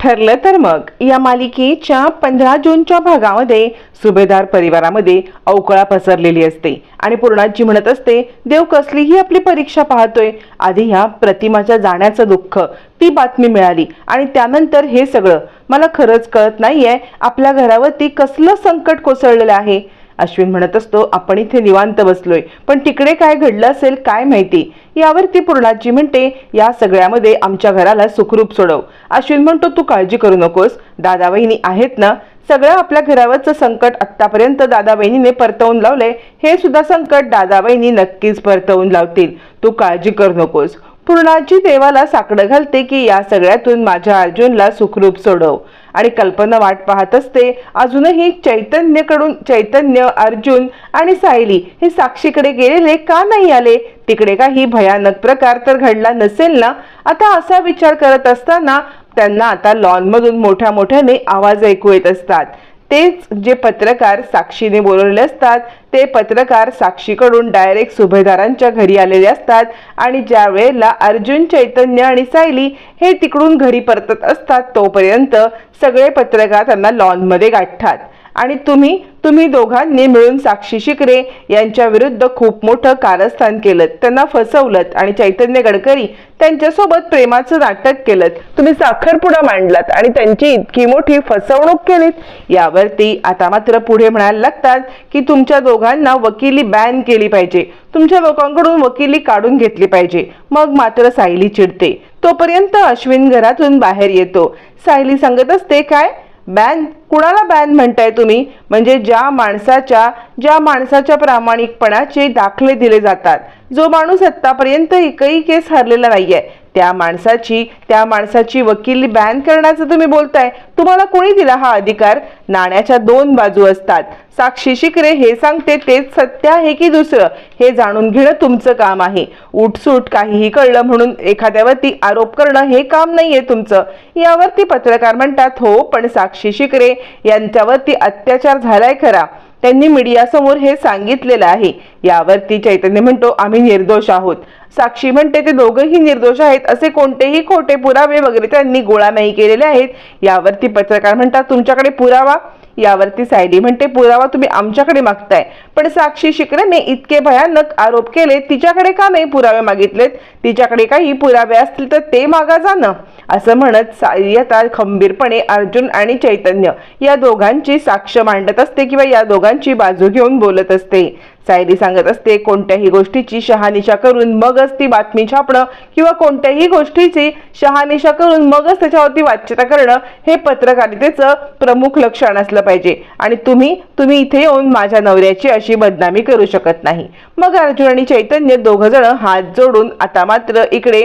ठरलं तर मग. या मालिकेच्या पंधरा जूनच्या भागामध्ये सुभेदार परिवारामध्ये अवकळा पसरलेली असते. आणि पूर्णाजी म्हणत असते देव कसलीही आपली परीक्षा पाहतोय. आधी ह्या प्रतिमाच्या जाण्याचं दुःख. ती बातमी मिळाली. आणि त्यानंतर हे सगळं. मला खरंच कळत नाहीये आपल्या घरावरती कसलं संकट कोसळलेलं आहे. अश्विन म्हणत असतो आपण इथे निवांत बसलोय. पण तिकडे काय घडलं असेल काय माहिती? यावरती पूर्णाजी म्हणते या सगळ्यामध्ये आमच्या घराला सुखरूप सोडव. अश्विन म्हणतो तू काळजी करू नकोस. दादा वहिनी आहेत ना? सगळं आपल्या घरावरचं संकट आतापर्यंत दादा बहिणीने परतवून लावलंय. हे सुद्धा संकट दादा बहिणी नक्कीच परतवून लावतील. तू काळजी करू नकोस. पूर्णाची देवाला साकडं घालते की या सगळ्यातून माझ्या अर्जुनला सुखरूप सोडव. आणि कल्पना वाट पाहत असते अजूनही चैतन्यकडून चैतन्य अर्जुन आणि सायली हे साक्षीकडे गेलेले का नाही आले? तिकडे काही भयानक प्रकार तर घडला नसेल ना? आता असा विचार करत असताना त्यांना आता लॉनमधून मोठ्या मोठ्याने आवाज ऐकू येत असतात. तेच जे पत्रकार साक्षीने बोलवलेले असतात ते पत्रकार साक्षीकडून डायरेक्ट सुभेदारांच्या घरी आलेले असतात आणि ज्या वेळेला अर्जुन चैतन्य आणि सायली हे तिकडून घरी परतत असतात तोपर्यंत सगळे पत्रकार त्यांना लॉनमध्ये गाठतात. आणि तुम्ही तुम्ही दोघांनी मिळून साक्षी शिकरे यांच्या विरुद्ध खूप मोठं कारस्थान केलं. त्यांना फसवलं आणि चैतन्य गडकरी त्यांच्यासोबत प्रेमाचं नाटक केलं. तुम्ही साखरपुडा मांडलात आणि त्यांची इतकी मोठी फसवणूक केलीत. यावरती आता मात्र पुढे म्हणायला लागतात की तुमच्या दोघांना वकिली बॅन केली पाहिजे. तुमच्या लोकांकडून वकिली काढून घेतली पाहिजे. मग मात्र सायली चिडते. तोपर्यंत अश्विन घरातून बाहेर येतो. सायली सांगत असते काय? बॅन कुणाला बॅन म्हणताय तुम्ही? म्हणजे ज्या माणसाच्या ज्या माणसाच्या प्रामाणिकपणाचे दाखले दिले जातात. जो माणूस आत्तापर्यंत एकही केस हरलेला नाहीये. त्या माणसाची त्या माणसाची वकिली बॅन करण्याचं तुम्ही बोलताय. तुम्हाला कोणी दिला हा अधिकार? नाण्याच्या दोन बाजू असतात. साक्षी शिकरे हे सांगते तेच सत्य आहे की दुसरं? हे जाणून घेणं तुमचं काम आहे. उठसूट काहीही कळलं म्हणून एखाद्यावरती आरोप करणं हे काम नाहीये तुमचं. यावरती पत्रकार म्हणतात हो पण साक्षी शिकरे यांच्यावरती अत्याचार झालाय खरा. त्यांनी मीडियासमोर हे सांगितलेलं आहे. यावरती चैतन्य म्हणतो आम्ही निर्दोष आहोत. साक्षी म्हणते ते दोघंही निर्दोष आहेत असे कोणतेही खोटे पुरावे वगैरे त्यांनी गोळा नाही केलेले आहेत. यावरती पत्रकार म्हणतात तुमच्याकडे पुरावा यावरती सायली म्हणते पुरावा तुम्ही आमच्याकडे मागताय. पण साक्षी शिकरेने इतके भयानक आरोप केले तिच्याकडे का नाही पुरावे मागितलेत? तिच्याकडे काही पुरावे असतील तर ते मागा जाणं. असं म्हणत सायली आता खंबीरपणे अर्जुन आणि चैतन्य या दोघांची साक्ष मांडत असते किंवा या दोघांची बाजू घेऊन बोलत असते. सायली सांगत असते कोणत्याही गोष्टीची शहानिशा करून मगच ती बातमी छापणं किंवा कोणत्याही गोष्टीची शहानिशा करून मगच त्याच्यावरती वाच्यता करणं हे पत्रकारितेचं प्रमुख लक्षण असलं पाहिजे. आणि तुम्ही तुम्ही इथे येऊन माझ्या नवऱ्याची अशी बदनामी करू शकत नाही. मग अर्जुन आणि चैतन्य दोघं जण हात जोडून आता मात्र इकडे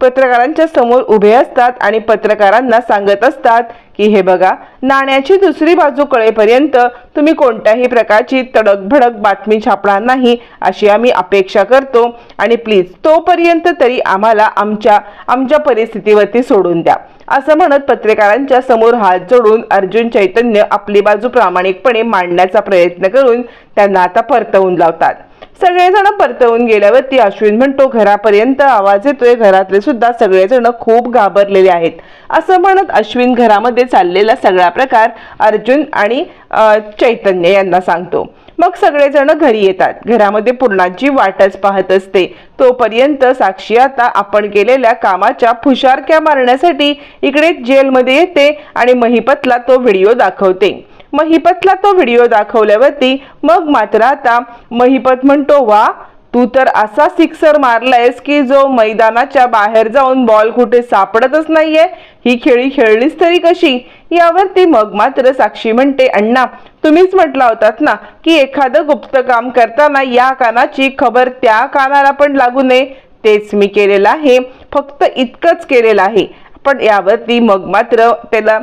पत्रकारांच्या समोर उभे असतात आणि पत्रकारांना सांगत असतात की हे बघा नाण्याची दुसरी बाजू कळेपर्यंत तुम्ही कोणत्याही प्रकारची तडकभडक बातमी छापणार नाही अशी आम्ही अपेक्षा करतो. आणि प्लीज तोपर्यंत तरी आम्हाला आमच्या आमच्या परिस्थितीवरती सोडून द्या. असं म्हणत पत्रकारांच्या समोर हात जोडून अर्जुन चैतन्य आपली बाजू प्रामाणिकपणे मांडण्याचा प्रयत्न करून त्यांना आता परतवून लावतात. सगळेजण परतवून गेल्यावरती अश्विन म्हणतो घरापर्यंत आवाज येतोय. घरातले सुद्धा सगळेजण खूप घाबरलेले आहेत. असं म्हणत अश्विन घरामध्ये चाललेला सगळा प्रकार अर्जुन आणि चैतन्य यांना सांगतो. मग सगळेजण घरी येतात. घरामध्ये पूर्णाची वाटच पाहत असते. तोपर्यंत साक्षी आता आपण केलेल्या कामाच्या फुशारक्या मारण्यासाठी इकडे जेलमध्ये येते आणि महिपतला तो व्हिडिओ दाखवते. महिपतला तो व्हिडिओ दाखवल्यावरती मग मात्र आता महिपत म्हणतो वा तू तर असा सिक्सर मारलायस की जो मैदानाच्या बाहेर जाऊन बॉल कुठे सापडतच नाहीये? ही खेळी खेळलीस तरी कशी? यावरती मग मात्र साक्षी म्हणते अण्णा तुम्हीच म्हटला होतात ना की एखादं गुप्त काम करताना या कानाची खबर त्या कानाला पण लागू नये? तेच मी केलेलं आहे फक्त इतकंच केलेलं आहे. पण यावरती मग मात्र त्याला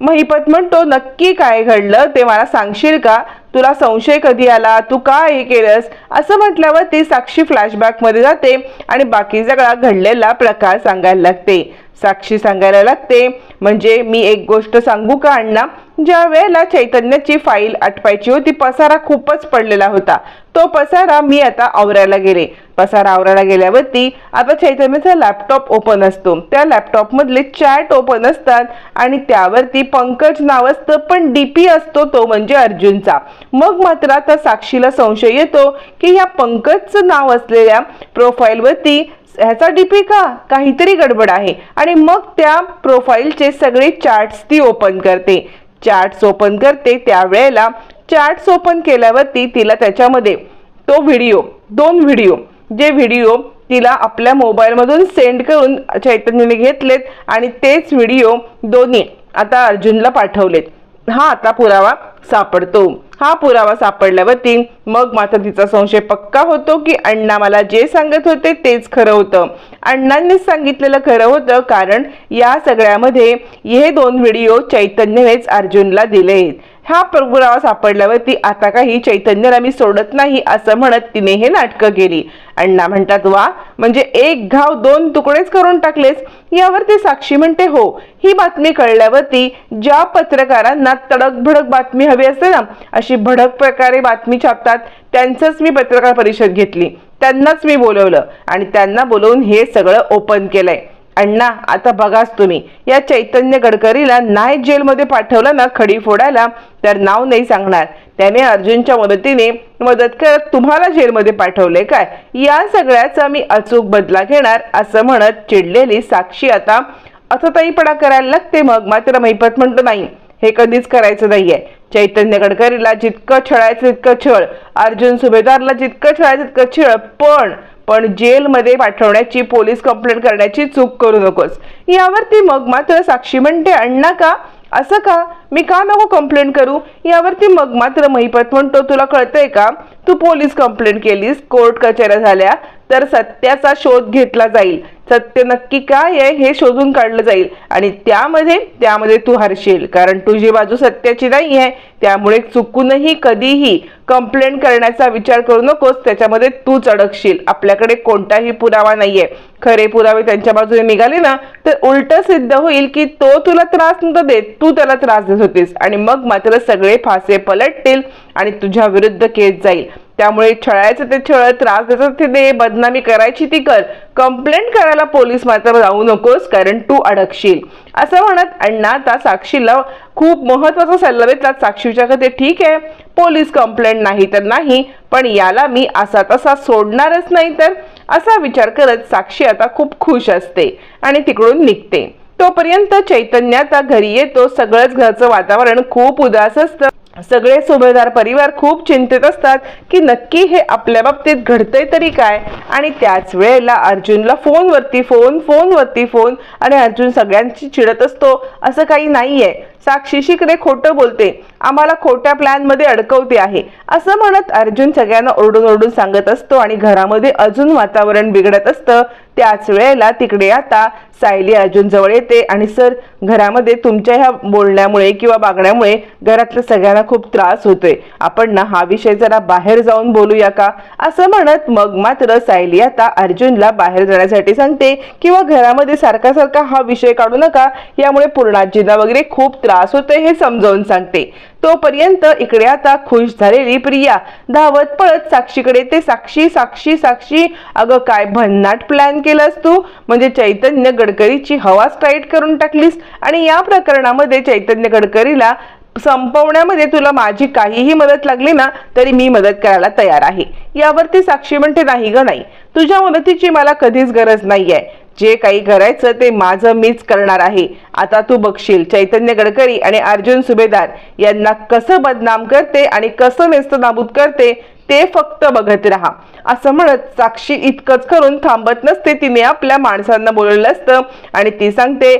महिपत म्हणतो नक्की काय घडलं? ते मला सांगशील का? तुला संशय कधी आला? तू का हे केलंस? असं म्हटल्यावर ती साक्षी फ्लॅशबॅकमध्ये जाते आणि बाकी सगळा घडलेला प्रकार सांगायला लागते. साक्षी सांगायला लागते. म्हणजे मी एक गोष्ट सांगू का अण्णा? ज्या वेळेला चैतन्याची फाईल आटवायची होती पसारा खूपच पडलेला होता. तो पसारा मी आता आवरायला गेले. पसारा आवरायला गेल्यावरती आता चैतन्याचा लॅपटॉप ओपन असतो. त्या लॅपटॉपमधले चॅट ओपन असतात आणि त्यावरती पंकज नाव असतं पण डीपी असतो तो म्हणजे अर्जुनचा. मग मात्र आता साक्षीला संशय येतो की ह्या पंकजचं नाव असलेल्या प्रोफाईलवरती ह्याचा डीपी का? काहीतरी गडबड आहे. आणि मग त्या प्रोफाईलचे सगळे चार्ट्स ती ओपन करते. चार्ट्स ओपन करते त्यावेळेला चार्ट्स ओपन केल्यावरती तिला त्याच्यामध्ये तो व्हिडिओ दोन व्हिडिओ जे व्हिडिओ तिला आपल्या मोबाईलमधून सेंड करून चैतन्यने घेतलेत आणि तेच व्हिडिओ दोन्ही आता अर्जुनला पाठवलेत. हा आता पुरावा सापडतो. हा पुरावा सापडल्यावरती मग मात्र तिचा संशय पक्का होतो की अण्णा मला जे सांगत होते तेच खरं होतं. अण्णांनीच सांगितलेलं खरं होतं कारण या सगळ्यामध्ये हे दोन व्हिडिओ चैतन्यनेच अर्जुनला दिले हा पुरावा सापडल्यावरती आता काही चैतन्याला मी सोडत नाही असं म्हणत तिने हे नाटकं केली. अण्णा म्हणतात वा म्हणजे एक घाव दोन तुकडेच करून टाकलेस. यावरती साक्षी म्हणते हो ही बातमी कळल्यावरती ज्या पत्रकारांना तडक भडक बातमी हवी असते ना अशी भडक प्रकारे बातमी छापतात त्यांचंच मी पत्रकार परिषद घेतली. त्यांनाच मी बोलवलं आणि त्यांना बोलवून हे सगळं ओपन केलंय. अण्णा आता बघाच तुम्ही. या चैतन्य गडकरीला नाही जेलमध्ये पाठवलं ना खडी फोडायला तर नाव नाही सांगणार. त्याने अर्जुनच्या मदतीने मदत करत तुम्हाला जेलमध्ये पाठवले काय? या सगळ्याचा मी अचूक बदला घेणार असं म्हणत चिडलेली साक्षी आता अथताईपणा करायला लागते मग मात्र महिपत म्हणतो नाही. हे कधीच करायचं नाहीये. चैतन्य गडकरीला जितकं छळायचं तितकं छळ. अर्जुन सुभेदारला जितकं छळायचं तितकं छळ पण पण जेलमध्ये पाठवण्याची पोलीस कंप्लेंट करण्याची चूक करू नकोस. यावरती मग मात्र साक्षी म्हणते अण्णा का? असं का? मी का नको कंप्लेंट करू? यावरती मग मात्र महिपत म्हणतो तुला कळतंय का? तू पोलीस कंप्लेंट केलीस कोर्ट कचेऱ्या झाल्या तर सत्याचा शोध घेतला जाईल. सत्य नक्की काय आहे हे शोधून काढलं जाईल. आणि त्यामध्ये त्यामध्ये तू हरशील. कारण तुझी बाजू सत्याची नाही आहे. त्यामुळे चुकूनही कधीही कंप्लेंट करण्याचा विचार करू नकोस. त्याच्यामध्ये तूच अडकशील. आपल्याकडे कोणताही पुरावा नाहीये. खरे पुरावे त्यांच्या बाजूने निघाले ना तर उलट सिद्ध होईल की तो तुला त्रास नव्हता देत. तू त्याला त्रास देत होतीस. आणि मग मात्र सगळे फासे पलटतील आणि तुझ्या विरुद्ध केस जाईल. त्यामुळे छळायचं ते छळ त्रास द्यायचं ते दे बदनामी करायची ती कर. कंप्लेंट करायला पोलीस मात्र जाऊ नकोस कारण तू अडकशील. असं म्हणत अण्णा आता साक्षीला खूप महत्त्वाचा सल्ला देतात साक्षी विचारते ठीक आहे पोलीस कंप्लेंट नाही तर नाही पण याला मी असा तसा सोडणारच नाही तर असा विचार करत साक्षी आता खूप खुश असते आणि तिकडून निघते. तोपर्यंत चैतन्य आता घरी येतो सगळंच घरचं वातावरण खूप उदास असतं. सगळे सुभेदार परिवार खूप चिंतित असतात की नक्की हे आपल्या बाबतीत घडतंय तरी काय? आणि त्याच वेळेला अर्जुनला फोनवरती फोन फोनवरती फोन आणि अर्जुन सगळ्यांची चिडत असतो. असं काही नाहीये. साक्षी शिकरे खोटं बोलते. आम्हाला खोट्या प्लॅनमध्ये अडकवते आहे. असं म्हणत अर्जुन सगळ्यांना ओरडून ओरडून सांगत असतो आणि घरामध्ये अजून वातावरण बिघडत असतं. त्याच वेळेला तिकडे आता सायली अर्जुन जवळ येते आणि सर घरामध्ये तुमच्या ह्या बोलण्यामुळे किंवा वागण्यामुळे घरातल्या सगळ्यांना खूप त्रास होतोय. आपण ना हा विषय जरा बाहेर जाऊन बोलूया का? असं म्हणत मग मात्र सायली आता अर्जुनला बाहेर जाण्यासाठी सांगते. किंवा घरामध्ये सारखा सारखा हा विषय काढू नका. यामुळे पूर्णाजींना वगैरे खूप त्रास होतोय हे समजावून सांगते. तोपर्यंत इकडे आता खुश झालेली प्रिया धावत पळत साक्षीकडे ते साक्षी साक्षी साक्षी अगं काय भन्नाट प्लॅन केलास तू? म्हणजे चैतन्य गडकरीची हवाच टाईट करून टाकलीस आणि या प्रकरणामध्ये चैतन्य गडकरीला संपवण्यामध्ये तुला माझी काहीही मदत लागली ना तरी मी मदत करायला तयार आहे. यावरती साक्षी म्हणते नाही ग नाही. तुझ्या मदतीची मला कधीच गरज नाहीये. जे काही करायचं ते माझं मीच करणार आहे. आता तू बघशील चैतन्य गडकरी आणि अर्जुन सुभेदार यांना कसं बदनाम करते आणि कसं नेस्तनाबूत करते ते फक्त बघत राहा. असं म्हणत साक्षी इतकंच करून थांबत नसते. तिने आपल्या माणसांना बोलवलं असतं. आणि ती सांगते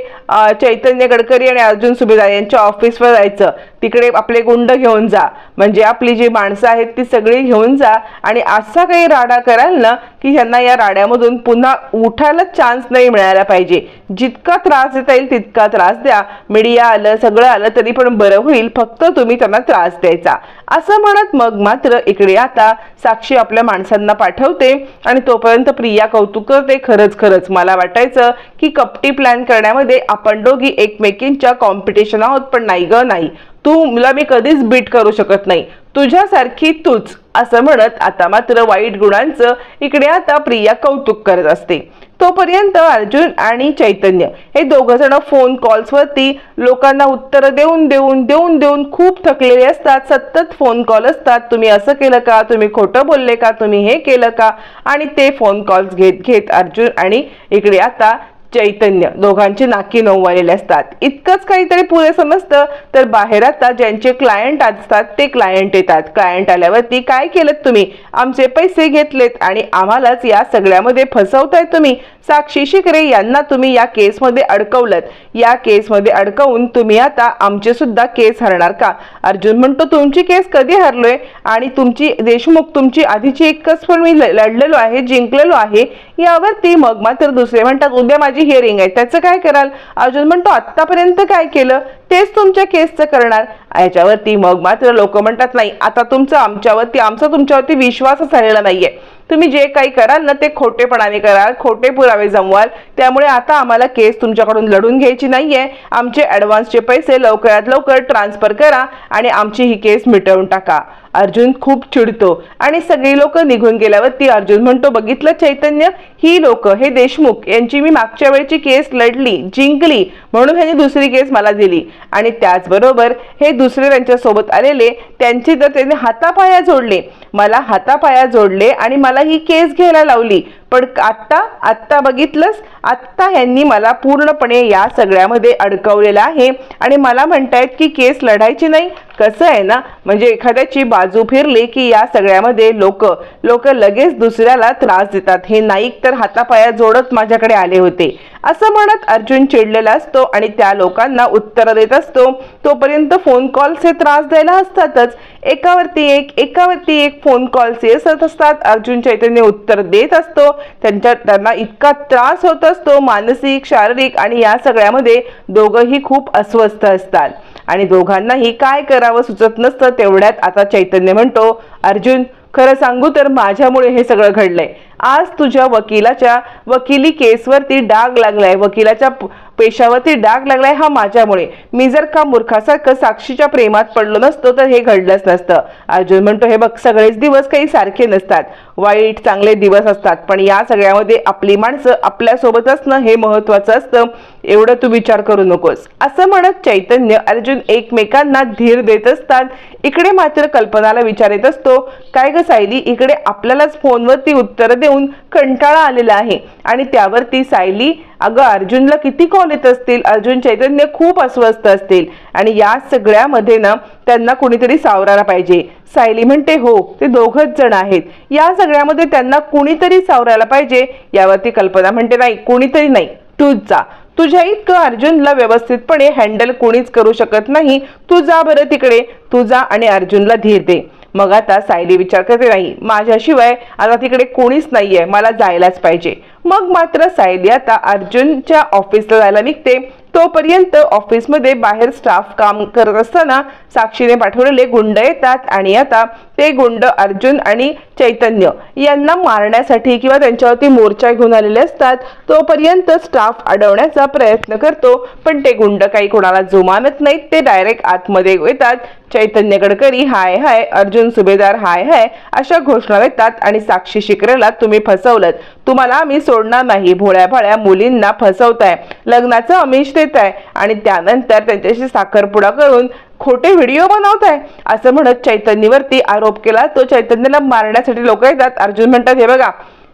चैतन्य गडकरी आणि अर्जुन सुभेदार यांच्या ऑफिसवर जायचं. तिकडे आपले गुंड घेऊन जा. म्हणजे आपली जी माणसं आहेत ती सगळी घेऊन जा आणि असा काही राडा कराल ना की ह्यांना या राड्यामधून पुन्हा उठायला चान्स नाही मिळायला पाहिजे. जितका त्रास देता येईल तितका त्रास द्या. मीडिया आलं सगळं आलं तरी पण बरं होईल. फक्त तुम्ही त्यांना त्रास द्यायचा. असं म्हणत मग मात्र इकडे आता साक्षी आपल्या माणसांना पाठवते आणि तोपर्यंत प्रिया कौतुक करते. खरंच खरंच मला वाटायचं की कपटी प्लॅन करण्यामध्ये आपण दोघी एकमेकींच्या कॉम्पिटिशन आहोत पण नाही ग नाही. तू मला मी कधीच बीट करू शकत नाही. तुझ्यासारखी तूच असं म्हणत आता मात्र वाईट गुणांचं इकडे आता प्रिया कौतुक करत असते. तोपर्यंत अर्जुन आणि चैतन्य हे दोघ जण फोन कॉल्सवरती लोकांना उत्तर देऊन देऊन देऊन देऊन खूप थकलेले असतात. सतत फोन कॉल असतात. तुम्ही असं केलं का? तुम्ही खोटं बोलले का? तुम्ही हे केलं का? आणि ते फोन कॉल्स घेत घेत अर्जुन आणि इकडे आता चैतन्य. दोघांची नाकी नऊवालेले असतात. इतकंच काहीतरी पुरे समजतं तर बाहेर आता ज्यांचे क्लायंट असतात ते क्लायंट येतात. क्लायंट आल्यावरती काय केलं तुम्ही? आमचे पैसे घेतलेत आणि आम्हालाच या सगळ्यामध्ये फसवताय तुम्ही. साक्षी शिकरे यांना तुम्ही या केसमध्ये अडकवलं या केसमध्ये अडकवून तुम्ही आता आमचे सुद्धा केस हरणार का? अर्जुन म्हणतो तुमची केस कधी हरलोय? आणि तुमची देशमुख तुमची आधीची एकच पण मी ल- लढलेलो आहे जिंकलेलो आहे. यावरती मग मात्र दुसरे म्हणतात उद्या माझी हिअरिंग आहे. त्याचं काय कराल? अर्जुन म्हणतो आतापर्यंत काय केलं? तेच तुमच्या केसचं करणार. याच्यावरती मग मात्र लोक म्हणतात नाही आता तुमचं आमच्यावरती आमचा तुमच्यावरती विश्वासच झालेला नाहीये. तुम्ही जे काही कराल ना ते खोटेपणाने कराल खोटे पुरावे जमवाल. त्यामुळे आता आम्हाला केस तुमच्याकडून लढून घ्यायची नाहीये. आमचे ॲडव्हान्सचे पैसे लवकरात लवकर ट्रान्सफर करा आणि आमची ही केस मिटवून टाका. अर्जुन खूप चिडतो आणि सगळी लोक निघून गेल्यावरती अर्जुन म्हणतो बघितलं चैतन्य? ही लोक हे देशमुख यांची मी मागच्या वेळची केस लढली जिंकली म्हणून ह्यांनी दुसरी केस मला दिली. आणि त्याचबरोबर हे दुसरे त्यांच्यासोबत आलेले त्यांचे तर त्यांनी हातापाया जोडले. मला हातापाया जोडले आणि मला ही केस घ्यायला लावली. पण आत्ता आत्ता बघितलंस आत्ता ह्यांनी मला पूर्णपणे या सगळ्यामध्ये अडकवलेलं आहे. आणि मला म्हणतायत की केस लढायची नाही. कसं आहे ना? म्हणजे एखाद्याची बाजू फिरली की या सगळ्यामध्ये लोक लोक लगेच दुसऱ्याला त्रास देतात. हे नाईक तर हातापाया जोडत माझ्याकडे आले होते. असं म्हणत अर्जुन चिडलेला असतो आणि त्या लोकांना उत्तर देत असतो. तोपर्यंत फोन कॉल्स हे त्रास द्यायला असतातच एकावरती एक एकावरती एक फोन कॉल्स येत असतात. अर्जुन चैतन्य उत्तर देत असतो. त्यांच्या त्यांना इतका त्रास होत असतो. मानसिक शारीरिक आणि या सगळ्यामध्ये दोघंही खूप अस्वस्थ असतात. आणि दोघांनाही काय करावं सुचत नसतं तेवढ्यात आता चैतन्य म्हणतो अर्जुन खरं सांगू तर माझ्यामुळे हे सगळं घडलंय. आज तुझ्या वकिलाच्या वकिली केसवरती डाग लागलाय. वकिलाच्या पेशावरती डाग लागलाय हा माझ्यामुळे. मी जर का मूर्खासारखं साक्षीच्या प्रेमात पडलो नसतो तर हे घडलंच नसतं. अर्जुन म्हणतो हे बघ सगळेच दिवस काही सारखे नसतात. वाईट चांगले दिवस असतात. पण या सगळ्यामध्ये आपली माणसं आपल्यासोबत असणं हे महत्वाचं असतं. एवढं तू विचार करू नकोस. असं म्हणत चैतन्य अर्जुन एकमेकांना धीर देत असतात. इकडे मात्र कल्पनाला विचार येत असतो. काय ग सायली इकडे आपल्यालाच फोनवरती उत्तरं देऊ येऊन कंटाळा आलेला आहे. आणि त्यावरती सायली अगं अर्जुनला किती कॉल येत असतील? अर्जुन चैतन्य खूप अस्वस्थ असतील. आणि या सगळ्यामध्ये ना त्यांना कुणीतरी सावरायला पाहिजे. सायली म्हणते हो ते दोघच जण आहेत. या सगळ्यामध्ये त्यांना कुणीतरी सावरायला पाहिजे यावरती कल्पना म्हणते नाही कुणीतरी नाही. तूच जा. तुझ्या इतकं अर्जुनला व्यवस्थितपणे हँडल कोणीच करू शकत नाही. तू जा बरं तिकडे. तू जा आणि अर्जुनला धीर दे. मग आता सायली विचार करते नाही माझ्याशिवाय आता तिकडे कोणीच नाहीये मला जायलाच पाहिजे. मग मात्र सायली आता अर्जुनच्या ऑफिसला जायला निघते. तोपर्यंत ऑफिसमध्ये बाहेर स्टाफ काम करत असताना साक्षीने पाठवलेले गुंड येतात आणि आता ते गुंड अर्जुन आणि चैतन्य यांना मारण्यासाठी किंवा त्यांच्यावरती मोर्चा घेऊन आलेले असतात तोपर्यंत स्टाफ अडवण्याचा प्रयत्न करतो. पण ते गुंड काही कोणाला जुमानत नाहीत ते डायरेक्ट आतमध्ये येतात. चैतन्य गडकरी हाय हाय अर्जुन सुभेदार हाय हाय अशा घोषणा देतात आणि साक्षी शिकरेला तुम्ही फसवलं तुम्हाला आम्ही सोडणार नाही भोळ्या भाळ्या मुलींना फसवताय. लग्नाचं अमिष देताय आणि त्यानंतर त्यांच्याशी साखरपुडा करून खोटे व्हिडिओ बनवताय? असं म्हणत चैतन्यवरती आरोप केला. तो चैतन्याला मारण्यासाठी लोक येतात. अर्जुन म्हणतात हे बघा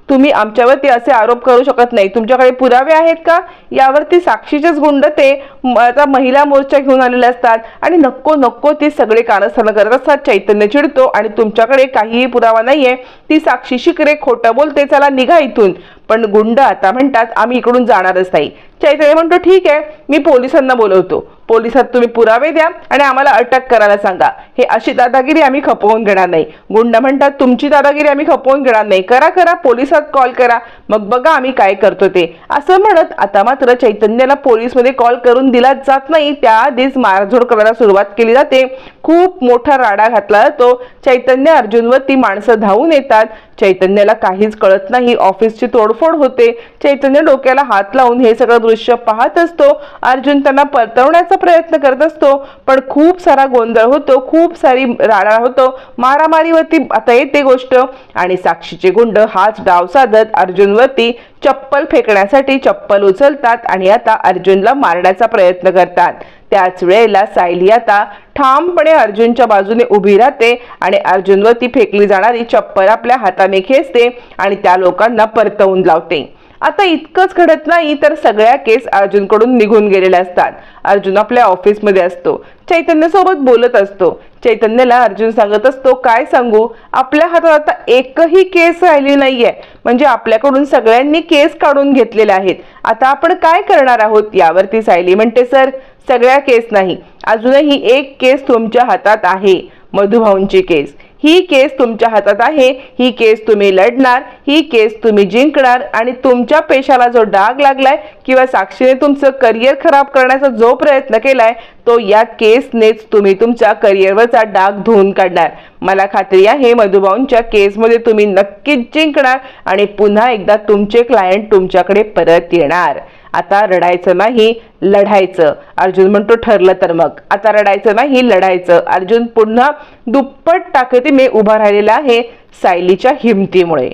तुम्ही आमच्यावरती असे आरोप करू शकत नाही. तुमच्याकडे पुरावे आहेत का? यावरती साक्षीचेच गुंड ते आता महिला मोर्चा घेऊन आलेले असतात आणि नको नको ते सगळे कारस्थानं करत असतात. चैतन्य चिडतो आणि तुमच्याकडे काहीही पुरावा नाहीये. ती साक्षी शिकरे खोटं बोलते. चला निघा इथून. पण गुंड आता म्हणतात आम्ही इकडून जाणारच नाही. चैतन्य म्हणतो ठीक आहे. मी पोलिसांना बोलवतो. पोलिसात तुम्ही पुरावे द्या आणि आम्हाला अटक करायला सांगा. हे अशी दादागिरी आम्ही खपवून घेणार नाही. गुंड म्हणतात तुमची दादागिरी आम्ही खपवून घेणार नाही. करा करा पोलिसात कॉल करा. मग बघा आम्ही काय करतो ते. असं म्हणत आता मात्र चैतन्याला पोलीसमध्ये कॉल करून दिला जात नाही. त्याआधीच मारझोड करायला सुरुवात केली जाते. खूप मोठा राडा घातला जातो. चैतन्य अर्जुनवरती माणसं धावून येतात. चैतन्याला काहीच कळत नाही. ऑफिसची तोडफोड होते. चैतन्य डोक्याला हात लावून हे सगळं दृश्य पाहत असतो. अर्जुन त्यांना परतवण्याचा प्रयत्न करत असतो. पण खूप सारा गोंधळ होतो. खूप सारी राडा होतो. मारामारीवरती आता येते गोष्ट. आणि साक्षीचे गुंड हाच डाव साधत अर्जुनवरती चप्पल फेकण्यासाठी चप्पल उचलतात आणि आता अर्जुनला मारण्याचा प्रयत्न करतात. त्याच वेळेला सायली आता ठामपणे अर्जुनच्या बाजूने उभी राहते आणि अर्जुनवर ती फेकली जाणारी चप्पल आपल्या हाताने खेचते आणि त्या लोकांना परतवून लावते. आता इतकंच घडत नाही तर सगळ्या केस अर्जुनकडून निघून गेलेल्या असतात. अर्जुन आपल्या ऑफिसमध्ये असतो. चैतन्य सोबत बोलत असतो. चैतन्यला अर्जुन सांगत असतो काय सांगू? आपल्या हातात आता एकही केस राहिली नाहीये. म्हणजे आपल्याकडून सगळ्यांनी केस काढून घेतलेले आहेत. आता आपण काय करणार आहोत यावरती सायली म्हणते सर सगळ्या केस नाही. अजूनही एक केस तुमच्या हातात आहे मधुभाऊंची केस. ही केस तुमच्या हातात आहे ही केस तुम्ही लढणार ही केस तुम्ही जिंकणार आणि तुमच्या पेशाला जो डाग लागलाय किंवा साक्षीने तुमचं करिअर खराब करण्याचा जो प्रयत्न केलाय तो या केसनेच तुम्ही तुमच्या करिअरवरचा डाग धुवून काढणार. मला खात्री आहे मधुभाऊंच्या केसमध्ये तुम्ही नक्कीच जिंकणार आणि पुन्हा एकदा तुमचे क्लायंट तुमच्याकडे परत येणार. आता रडायचं नाही लढायचं. अर्जुन म्हणतो ठरलं तर मग. आता रडायचं नाही लढायचं. अर्जुन पुन्हा दुप्पट ताकदीने उभा राहिलेला आहे सायलीच्या हिमतीमुळे.